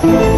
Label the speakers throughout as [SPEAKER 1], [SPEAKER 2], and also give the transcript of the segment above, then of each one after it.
[SPEAKER 1] thank you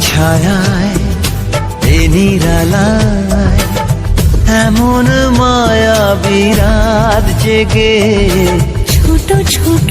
[SPEAKER 1] ছায় এ নিরালায় এমন মায়া বিরাট জেগে।
[SPEAKER 2] ছোট ছোট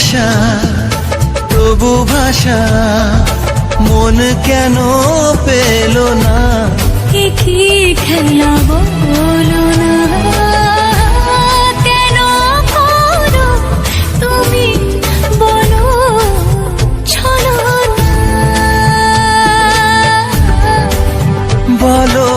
[SPEAKER 1] ভাষা তবু ভাষা মন কেন
[SPEAKER 2] পেল না? কি খেলা
[SPEAKER 1] বলো না? কেন তুমি বলো
[SPEAKER 2] ছলো বলো